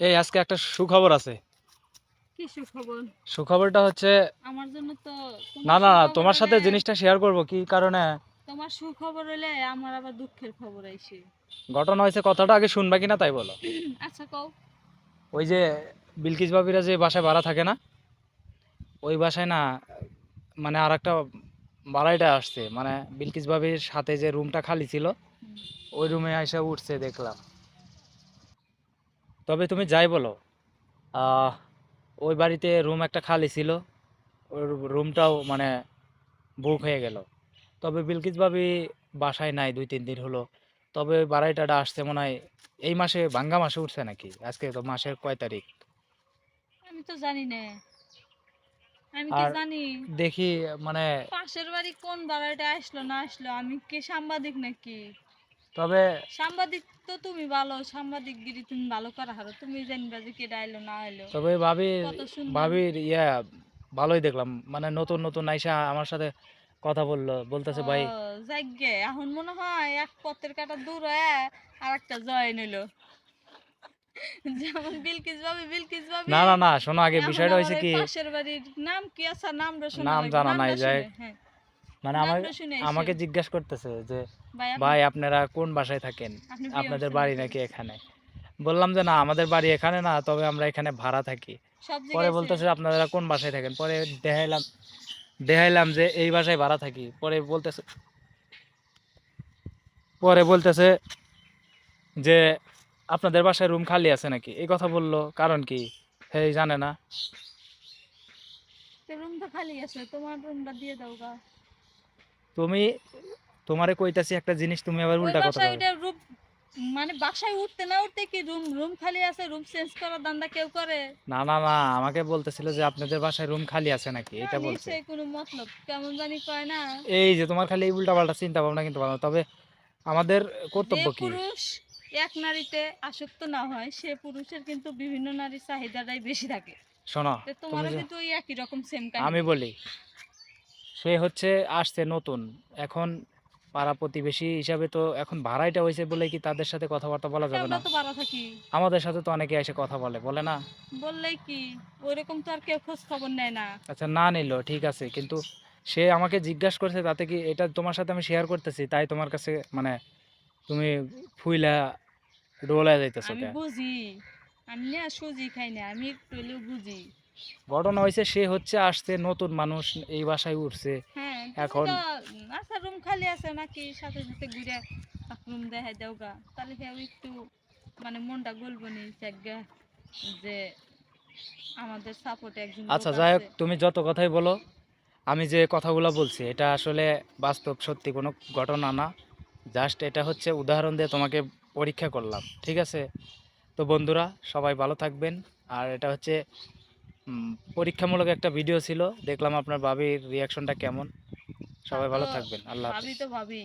এই আজকে একটা সুখবর আছে। কি সুখবর? সুখবরটা হচ্ছে আমার জন্য তো না না না তোমার সাথে জিনিসটা শেয়ার করব কি কারণে? তোমার সুখবর হলে আমার আবার দুঃখের খবর আইছে ঘটনা হয়েছে কথাটা আগে শুনবা কিনা তাই বলো। আচ্ছা কও। ওই যে বিলকিস বাবিরা যে বাসায় ভাড়া থাকে না ওই বাসায় না মানে আর একটা ভাড়াইটা আসছে মানে বিলকিস বাবির সাথে যে রুমটা খালি ছিল ওই রুমে এসে উঠছে দেখলাম। তবে তুমি যাই বলো ওই বাড়িতে রুম একটা খালি ছিল ওই রুমটাও মানে বুক হয়ে গেল। তবে বিলকিস বাবি বাসায় নাই দুই তিন দিন হলো। তবে ওই বাড়াইটাটা আসছে মনে হয় এই মাসে ভাঙ্গা মাসে উঠছে নাকি? আজকে তো মাসের কয় তারিখ? আমি তো জানি না। আমি কি জানি? দেখি মানে পাশের বাড়ি কোন বাড়িটা আসলো না আসলো আমি কি সাংবাদিক নাকি? তবে সাংবাদিক তো তুমি ভালো সাংবাদিক গিরি তুমি ভালো করা হারো তুমি জানবা যে কেডা আইলো না আইলো তবে সুন্দর। ভাবির ইয়া ভালোই দেখলাম। মানে নতুন নতুন আইসা আমার সাথে কথা বলল বলতেছে ভাই যাগ্গে এখন মনে হয় এক পথের কাটা দূর হয়ে আর একটা জয় নিল। যেমন বিলকিস ভাবি বিলকিস ভাবি। না না না শোনো আগে বিষয়টা হয়েছে কি পাশের বাড়ির নাম কি আছে? নামটা শোনা নাম জানা নাই, যাই হ্যাঁ, মানে আমাকে আমাকে জিজ্ঞাসা করতেছে যে ভাই আপনারা কোন বাসায় থাকেন? আপনাদের বাড়ি নাকি? এখানে? বললাম যে না আমাদের বাড়ি এখানে না তবে আমরা এখানে ভাড়া থাকি। পরে বলতেছে আপনারা কোন বাসায় থাকেন? পরে দেখাইলাম দেখাইলাম যে এই বাসায় ভাড়া থাকি। পরে বলতেছে পরে বলতেছে যে আপনাদের বাসায় রুম খালি আছে নাকি? এই কথা বলল কারণ কি? এই জানে না। রুম তো খালি আছে তোমার রুমটা দিয়ে দাও গা। তুমি তোমারে কইতাছি একটা জিনিস তুমি আবার উল্টা কথা বলো। মানে বাসায় উঠতে না উঠতে কি রুম রুম খালি আছে রুম চেঞ্জ করার দান্দা কেউ করে? না না না আমাকে বলতেছিল যে আপনাদের বাসায় রুম খালি আছে নাকি এটা বলছে। কোনো মতলব কেমন জানি কয় না। এই যে তোমার খালি এই উল্টা পাল্টা চিন্তা ভাবনা কিন্তু ভালো তবে আমাদের কর্তব্য কি? পুরুষ এক নারীতে আসক্ত না হয় সে পুরুষের কিন্তু বিভিন্ন নারীর চাহিদাটাই বেশি থাকে। শোনো তো তুমি তোমারও কিন্তু একই রকম সেম আমি বলি সে হচ্ছে আসছে নতুন। এখন পাড়া প্রতিবেশী হিসাবে তো এখন ভাড়াইটা হয়েছে বলে কি তাদের সাথে কথাবার্তা বলা যাবে আমরা না? তো বাড়া থাকি। আমাদের সাথে তো অনেকে এসে কথা বলে বলে না? বললেই কি? ওইরকম তো আর কেউ খোঁজ খবর নেয় না। আচ্ছা না নিল ঠিক আছে। কিন্তু সে আমাকে জিজ্ঞাসা করছে তাতে কি এটা তোমার সাথে আমি শেয়ার করতেছি? তাই তোমার কাছে মানে তুমি ফুইলা ডোলা যাইতেছো আমি বুঝি। আমি না সুজি খাই না আমি একটু হলেও বুঝি। ঘটনা হয়েছে সে হচ্ছে আসছে নতুন মানুষ এই বাসায় উঠছে। হ্যাঁ এখন- আচ্ছা রুম খালি আছে নাকি? সাথে সাথে ঘুরে রুম দেখাই দাও গা। তাহলে কেউ একটু মানে মনটা গলবো নি যে আমাদের সাপোর্টে একজন আচ্ছা যাই হোক তুমি যত কথাই বলো আমি যে কথাগুলো বলছি এটা আসলে বাস্তব সত্যি কোনো ঘটনা না। জাস্ট এটা হচ্ছে উদাহরণ দিয়ে তোমাকে পরীক্ষা করলাম ঠিক আছে? তো বন্ধুরা সবাই ভালো থাকবেন। আর এটা হচ্ছে পরীক্ষামূলক একটা ভিডিও ছিল। দেখলাম আপনার ভাবির রিয়াকশনটা কেমন। সবাই ভালো থাকবেন। আল্লাহ হাফেজ। তো ভাবি।